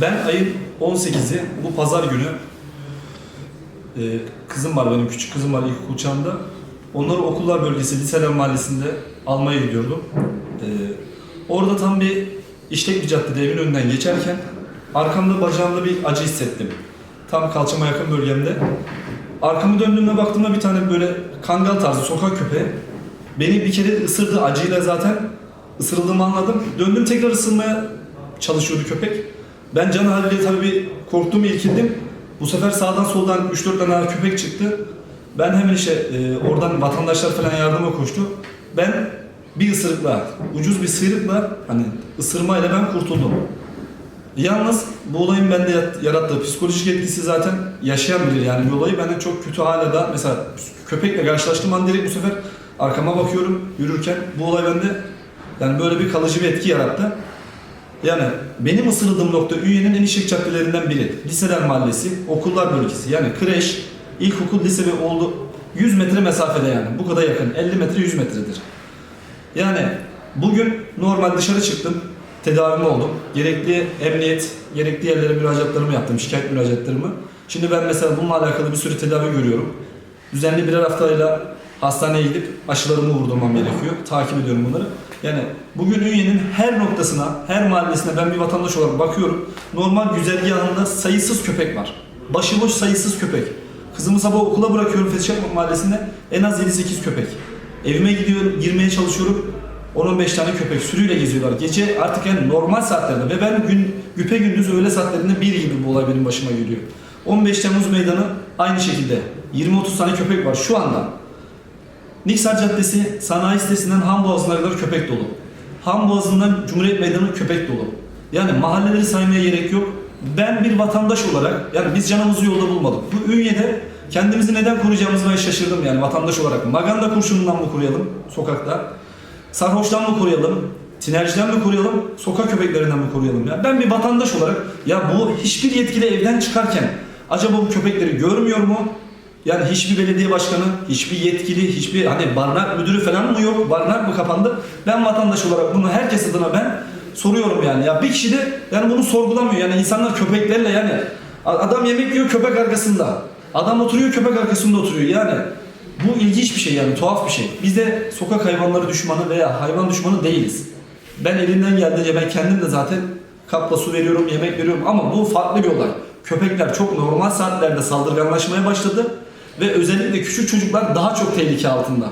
Ben ayın 18'i bu pazar günü e, kızım var benim küçük kızım var ilkokul çağında. Onları okullar bölgesi Liseler Mahallesi'nde almaya gidiyordum. E, orada tam bir işlek bir caddede evin önünden geçerken arkamda bacağımda bir acı hissettim. Tam kalçama yakın bölgemde. Arkamı döndüğümde baktığımda bir tane böyle kangal tarzı sokak köpeği beni bir kere ısırdı acıyla zaten ısırıldığımı anladım. Döndüm tekrar ısırmaya çalışıyordu köpek. Ben can haliyle tabii bir korktum, irkildim. Bu sefer sağdan soldan 3-4 tane köpek çıktı. Ben hemen işte e, oradan vatandaşlar falan yardıma koştu. Ben bir ısırıkla, ucuz bir sıyrıkla hani ısırmayla ben kurtuldum. Yalnız bu olayın bende yarattığı psikolojik etkisi zaten yaşayan bilir yani bu olayı. Ben de çok kötü hala da mesela köpekle karşılaştığım an direkt bu sefer arkama bakıyorum yürürken bu olay bende yani böyle bir kalıcı bir etki yarattı. Yani benim ısırıldığım nokta Ünye'nin en işlek caddelerinden biri. Liseler Mahallesi, okullar bölgesi. Yani kreş, ilkokul, lise ve oldu 100 metre mesafede yani. Bu kadar yakın. 50 metre 100 metredir. Yani bugün normal dışarı çıktım. Tedavimi oldum. Gerekli emniyet, gerekli yerlere müracaatlarımı yaptım. Şikayet müracaatlarımı. Şimdi ben mesela bununla alakalı bir sürü tedavi görüyorum. Düzenli birer haftayla hastaneye gidip aşılarımı vurdurmam gerekiyor. Takip ediyorum bunları. Yani bugün Ünye'nin her noktasına, her mahallesine ben bir vatandaş olarak bakıyorum. Normal güzergahında sayısız köpek var. Başıboş sayısız köpek. Kızımı sabah okula bırakıyorum Fethi Çakmak Mahallesi'nde en az 7-8 köpek. Evime gidiyorum, girmeye çalışıyorum. 10-15 tane köpek sürüyle geziyorlar. Gece artık yani normal saatlerde ve ben gün güpe gündüz öğle saatlerinde bir gibi bu olay benim başıma geliyor. 15 Temmuz meydanı aynı şekilde 20-30 tane köpek var şu anda. Niksar Caddesi sanayi sitesinden Han Boğazı'na kadar köpek dolu. Han Boğazı'ndan Cumhuriyet Meydanı köpek dolu. Yani mahalleleri saymaya gerek yok. Ben bir vatandaş olarak yani biz canımızı yolda bulmadık. Bu Ünye'de kendimizi neden koruyacağımızı ben şaşırdım yani vatandaş olarak. Maganda kurşunundan mı koruyalım sokakta? Sarhoştan mı koruyalım? Tinerciden mi koruyalım? Sokak köpeklerinden mi koruyalım? Ya ben bir vatandaş olarak ya bu hiçbir yetkili evden çıkarken acaba bu köpekleri görmüyor mu? Yani hiçbir belediye başkanı, hiçbir yetkili, hiçbir hani barınak müdürü falan mı yok? Barınak mı kapandı? Ben vatandaş olarak bunu herkes adına ben soruyorum yani. Ya bir kişi de yani bunu sorgulamıyor. Yani insanlar köpeklerle yani adam yemek yiyor köpek arkasında. Adam oturuyor köpek arkasında oturuyor. Yani bu ilginç bir şey yani tuhaf bir şey. Biz de sokak hayvanları düşmanı veya hayvan düşmanı değiliz. Ben elimden geldiğince ben kendim de zaten kapla su veriyorum, yemek veriyorum ama bu farklı bir olay. Köpekler çok normal saatlerde saldırganlaşmaya başladı ve özellikle küçük çocuklar daha çok tehlike altında.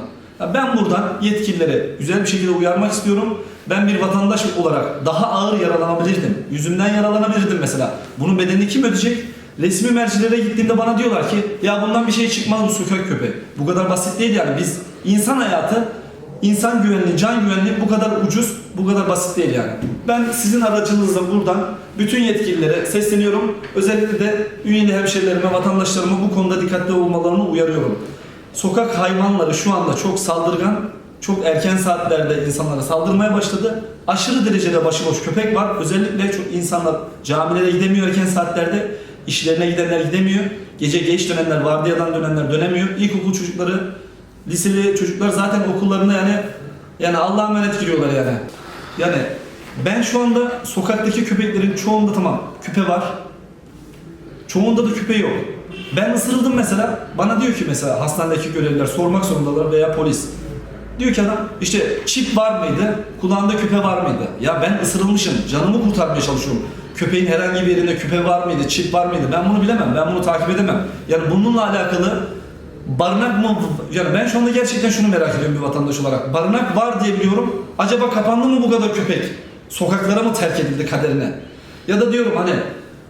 Ben buradan yetkililere güzel bir şekilde uyarmak istiyorum. Ben bir vatandaş olarak daha ağır yaralanabilirdim. Yüzümden yaralanabilirdim mesela. Bunun bedelini kim ödeyecek? Resmi mercilere gittiğimde bana diyorlar ki ya bundan bir şey çıkmaz bu sokak köpeği. Bu kadar basit değil yani biz insan hayatı İnsan güvenliği, can güvenliği bu kadar ucuz, bu kadar basit değil yani. Ben sizin aracınızla buradan bütün yetkililere sesleniyorum. Özellikle de üyeli hemşerilerime, vatandaşlarıma bu konuda dikkatli olmalarını uyarıyorum. Sokak hayvanları şu anda çok saldırgan, çok erken saatlerde insanlara saldırmaya başladı. Aşırı derecede başıboş köpek var. Özellikle çok insanlar camilere gidemiyor erken saatlerde. işlerine gidenler gidemiyor. Gece geç dönenler, vardiyadan dönenler dönemiyor. İlkokul çocukları liseli çocuklar zaten okullarında yani yani Allah'a emanet giriyorlar yani. Yani ben şu anda sokaktaki köpeklerin çoğunda tamam küpe var. Çoğunda da küpe yok. Ben ısırıldım mesela. Bana diyor ki mesela hastanedeki görevliler sormak zorundalar veya polis. Diyor ki adam işte çip var mıydı? Kulağında küpe var mıydı? Ya ben ısırılmışım. Canımı kurtarmaya çalışıyorum. Köpeğin herhangi bir yerinde küpe var mıydı? Çip var mıydı? Ben bunu bilemem. Ben bunu takip edemem. Yani bununla alakalı barınak mı? Yani ben şu anda gerçekten şunu merak ediyorum bir vatandaş olarak. Barınak var diye biliyorum. Acaba kapandı mı bu kadar köpek? Sokaklara mı terk edildi kaderine? Ya da diyorum hani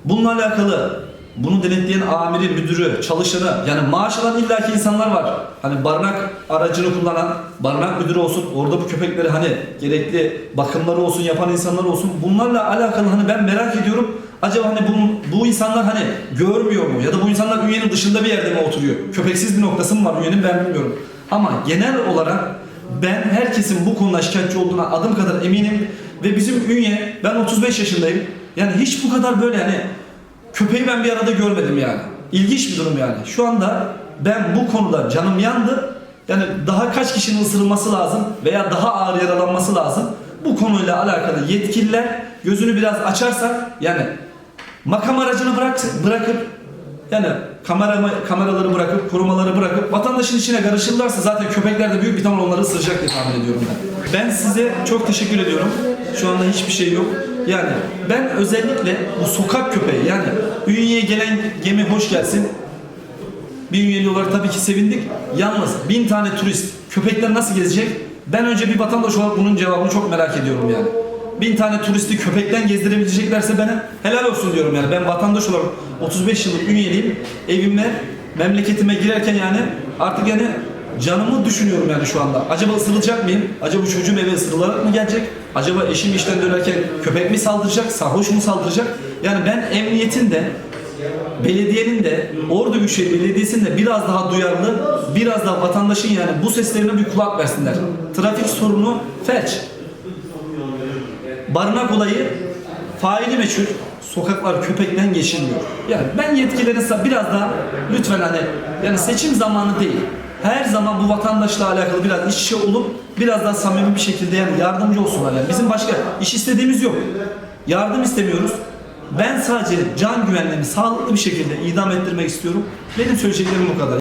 bununla alakalı bunu denetleyen amiri, müdürü, çalışanı yani maaş alan illaki insanlar var. Hani barınak aracını kullanan, barınak müdürü olsun, orada bu köpekleri hani gerekli bakımları olsun, yapan insanlar olsun. Bunlarla alakalı hani ben merak ediyorum. Acaba hani bu, bu insanlar hani görmüyor mu? Ya da bu insanlar ünyenin dışında bir yerde mi oturuyor? Köpeksiz bir noktası mı var ünyenin ben bilmiyorum. Ama genel olarak ben herkesin bu konuda şikayetçi olduğuna adım kadar eminim. Ve bizim ünye, ben 35 yaşındayım. Yani hiç bu kadar böyle hani Köpeği ben bir arada görmedim yani. İlginç bir durum yani. Şu anda ben bu konuda canım yandı. Yani daha kaç kişinin ısırılması lazım veya daha ağır yaralanması lazım. Bu konuyla alakalı yetkililer gözünü biraz açarsak yani makam aracını bırak, bırakıp yani kamera, kameraları bırakıp, korumaları bırakıp vatandaşın içine karışırlarsa zaten köpekler de büyük bir ihtimal onları ısıracak diye tahmin ediyorum ben. Ben size çok teşekkür ediyorum. Şu anda hiçbir şey yok. Yani ben özellikle bu sokak köpeği yani Ünye'ye gelen gemi hoş gelsin. Bir üyeli olarak tabii ki sevindik. Yalnız bin tane turist köpekler nasıl gezecek? Ben önce bir vatandaş olarak bunun cevabını çok merak ediyorum yani. Bin tane turisti köpekten gezdirebileceklerse bana helal olsun diyorum yani. Ben vatandaş olarak 35 yıllık üyeliyim. Evime, memleketime girerken yani artık yani canımı düşünüyorum yani şu anda. Acaba ısırılacak mıyım? Acaba çocuğum eve ısırılarak mı gelecek? Acaba eşim işten dönerken köpek mi saldıracak? Sarhoş mu saldıracak? Yani ben emniyetin de belediyenin de Ordu Büyükşehir Belediyesi'nin de biraz daha duyarlı, biraz daha vatandaşın yani bu seslerine bir kulak versinler. Trafik sorunu felç. Barınak olayı faili meçhul. Sokaklar köpekten geçilmiyor. Yani ben yetkililere sa- biraz daha lütfen hani yani seçim zamanı değil. Her zaman bu vatandaşla alakalı biraz iç içe olup biraz daha samimi bir şekilde yani yardımcı olsunlar. Yani bizim başka iş istediğimiz yok. Yardım istemiyoruz. Ben sadece can güvenliğini sağlıklı bir şekilde idam ettirmek istiyorum. Benim söyleyeceklerim bu kadar.